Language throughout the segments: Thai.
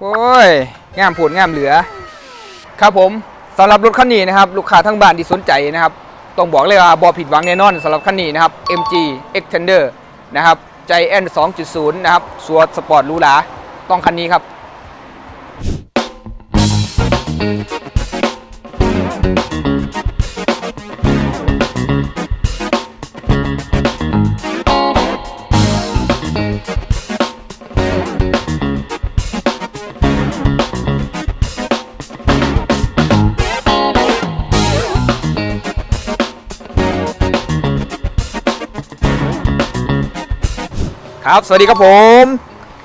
โอ้ยงามผลงามเหลือ ครับผมสำหรับรถคันนี้นะครับลูกค้าทั้งบ้านที่สนใจนะครับต้องบอกเลยว่าบอผิดหวังแน่นอนสำหรับคันนี้นะครับ MG Extender นะครับใจแอน2.0 นะครับสวดสปอร์ตหรูหราต้องคันนี้ครับ ครับ สวัสดีครับผม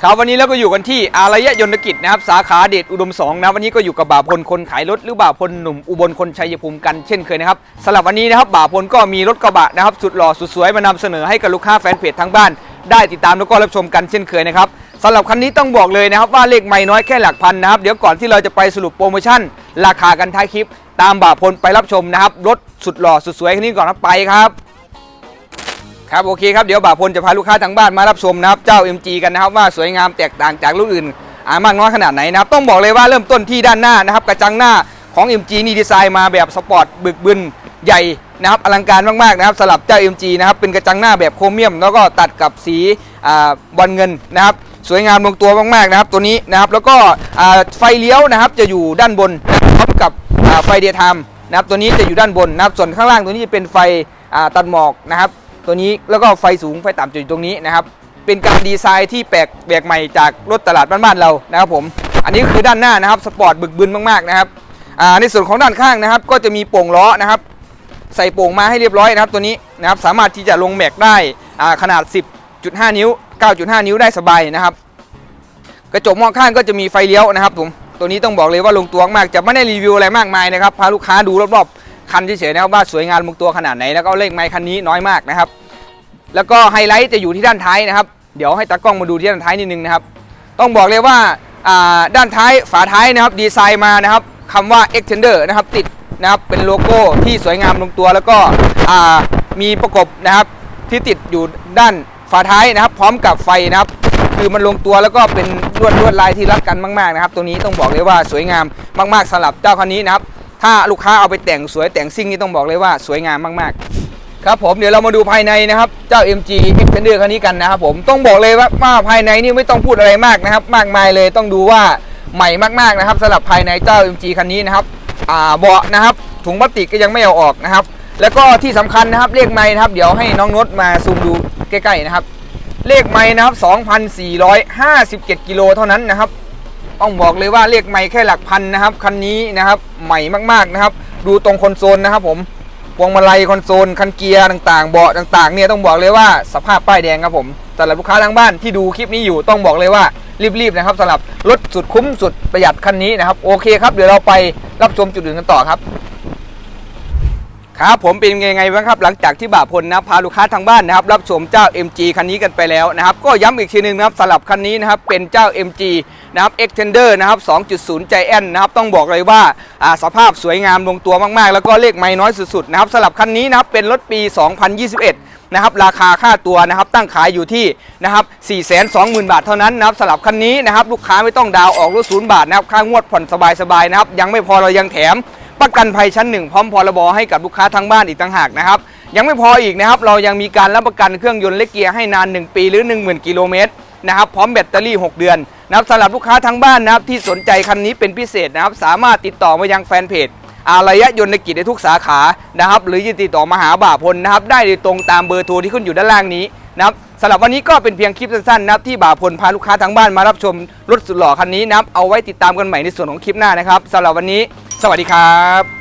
ครับวันนี้เราก็อยู่กันที่อารยยนตกิจนะครับสาขาเดชอุดม2นะวันนี้ก็อยู่กับบ่าวพลคนขายรถหรือบ่าวพลหนุ่มอุบลคนชัยภูมิกันเช่นเคยนะครับสำหรับวันนี้นะครับบ่าวพลก็มีรถกระบะนะครับสุดหล่อสุดสวยมานำเสนอให้กับลูกค้าแฟนเพจทั้งบ้าน ได้ติดตามแล้วก็รับชมกันเช่นเคยนะครับสำหรับคันนี้ต้องบอกเลยนะครับว่าเลขไม่น้อยแค่หลักพันนะครับเดี๋ยวก่อนที่เราจะไปสรุปโปรโมชั่น ราคากันท้ายคลิป ตามบ่าวพลไปรับชมนะครับรถสุดหล่อสุดสวยคันนี้ก่อนนะไปครับ ครับโอเคครับเดี๋ยวบ่าวพลจะพาลูกค้าทางบ้านมารับชมนะครับเจ้า MG กันนะครับว่าสวยงามแตกต่างจากรุ่นอื่นอามากน้อยขนาดไหนนะครับต้องบอกเลยว่าเริ่มต้นที่ด้านหน้านะครับกระจังหน้าของ MG นี่ดีไซน์มาแบบสปอร์ตบึกบึนใหญ่นะครับอลังการมากๆนะครับสำหรับเจ้า MG นะครับเป็นกระจังหน้าแบบโครเมียม แล้วก็ตัดกับสีบอลเงินนะครับสวยงามลงตัวมากๆนะครับตัวนี้นะครับแล้วก็ไฟเลี้ยวนะครับจะอยู่ด้านบนพร้อมกับไฟเดีย์ไทม์นะครับตัวนี้จะอยู่ด้านบนนะครับส่วนข้างล่างตัวนี้จะเป็นไฟตัดหมอกนะครับ ตัวนี้แล้วก็ไฟสูงไฟต่ำจะอยู่ตรงนี้นะครับ เป็นการดีไซน์ที่แปลกแปลกใหม่จากรถตลาดบ้านๆเรานะครับผม อันนี้คือด้านหน้านะครับสปอร์ตบึกบึนมากๆนะครับในส่วนของด้านข้างนะครับ ก็จะมีโป่งล้อนะครับ ใส่โป่งมาให้เรียบร้อยนะครับ ตัวนี้นะครับสามารถที่จะลงแม็กได้ขนาด 10.5 นิ้ว 9.5 นิ้วได้สบายนะครับ กระจกมองข้างก็จะมีไฟเลี้ยวนะครับผมตัวนี้ต้องบอกเลยว่าลงตัวมากจะไม่ได้รีวิวอะไรมากมายนะครับพาลูกค้าดูรอบๆ คันเฉยๆนะครับว่าสวยงามลงตัวขนาดไหนแล้วก็เลขไมค์คันนี้น้อยมากนะครับ แล้วก็ไฮไลท์จะอยู่ที่ด้านท้ายนะครับ เดี๋ยวให้ตากล้องมาดูที่ด้านท้ายนิดนึงนะครับ ต้องบอกเลยว่าด้านท้ายฝาท้ายนะครับดีไซน์มานะครับคำว่า extender นะครับติดนะครับเป็นโลโก้ที่สวยงามลงตัว แล้วก็มีประกบนะครับที่ติดอยู่ด้านฝาท้ายนะครับ พร้อมกับไฟนะครับ คือมันลงตัวแล้วก็เป็นลวดลวดลายที่รัดกันมาก ๆนะครับ ตัวนี้ต้องบอกเลยว่าสวยงามมาก ๆสำหรับเจ้าคันนี้นะครับ ถ้าลูกค้าเอาไปแต่งสวยแต่งซิ่งนี่ต้องบอกเลยว่าสวยงามมากๆ ครับผมเดี๋ยวเรามาดูภายในนะครับ เจ้า MG Extender คันนี้กันนะครับผมต้องบอกเลยว่าว่าภายในนี่ไม่ต้องพูดอะไรมากนะครับ มากมายเลยต้องดูว่าใหม่มากๆนะครับสำหรับภายในเจ้า MG คันนี้นะครับอ่าเบาะนะครับ ถุงพลาสติกก็ยังไม่เอาออกนะครับ แล้วก็ที่สำคัญนะครับเลขไม้นะครับ เดี๋ยวให้น้องนดมาซูมดูใกล้ๆนะครับ เลขไม้นะครับ 2,457 กิโลเท่านั้นนะครับ ต้องบอกเลยว่าเลขไม้แค่หลักพันนะครับคันนี้นะครับใหม่มากๆนะครับ ดูตรงคอนโซลนะครับผมพวงมาลัยคอนโซลคันเกียร์ต่างๆ เบาะต่างๆเนี่ยต้องบอกเลยว่าสภาพป้ายแดงครับผมสำหรับลูกค้าทางบ้านที่ดูคลิปนี้อยู่ต้องบอกเลยว่ารีบๆนะครับสำหรับรถสุดคุ้มสุดประหยัดคันนี้นะครับโอเคครับเดี๋ยวเราไปรับชมจุดอื่นกันต่อครับ ครับผมเป็นยังไงบ้างครับหลังจากที่บ่าพลนะพาลูกค้าทางบ้านนะครับรับชมเจ้า MG คันนี้กันไปแล้วนะครับก็ย้ำอีกทีหนึงนะครับสำหรับคันนี้นะครับเป็นเจ้า MG นะครับ Extender นะครับ 2.0 Giant นะครับต้องบอกเลยว่าสภาพสวยงามลงตัวมากๆ แล้วก็เลขไม่น้อยสุดๆนะครับสำหรับคันนี้นะครับเป็นรถปี 2021นะครับราคาค่าตัวนะครับตั้งขายอยู่ที่นะครับ 420,000 บาทเท่านั้นนะครับสำหรับคันนี้นะครับลูกค้าไม่ต้องดาวออกรถศูนย์บาทนะครับค่างวดผ่อนสบายๆนะครับยังไม่พอเรายังแถม ประกันภัยชั้นหนึ่งพร้อมพรบให้กับลูกค้าทั้งบ้านอีกต่างหากนะครับ ยังไม่พออีกนะครับ เรายังมีการรับประกันเครื่องยนต์และเกียร์ให้นาน 1 ปีหรือ 10,000 กิโลเมตรนะครับพร้อมแบตเตอรี่ 6 เดือนนะครับสำหรับลูกค้าทั้งบ้านนะครับที่สนใจคันนี้เป็นพิเศษนะครับสามารถติดต่อมายังแฟนเพจอารยะยนต์กิจในทุกสาขานะครับ หรือจะติดต่อมาหาบ่าพลนะครับได้โดยตรงตามเบอร์โทรที่ขึ้นอยู่ด้านล่างนี้นะครับสำหรับวันนี้ก็เป็นเพียงคลิปสั้นๆนะครับที่บ่าพลพาลูกค้าทั้งบ้านมารับชมรถสุดหล่อคันนี้นะครับเอาไว้ติดตามกันใหม่ในส่วนของคลิปหน้านะครับสำหรับวันนี้ สวัสดีครับ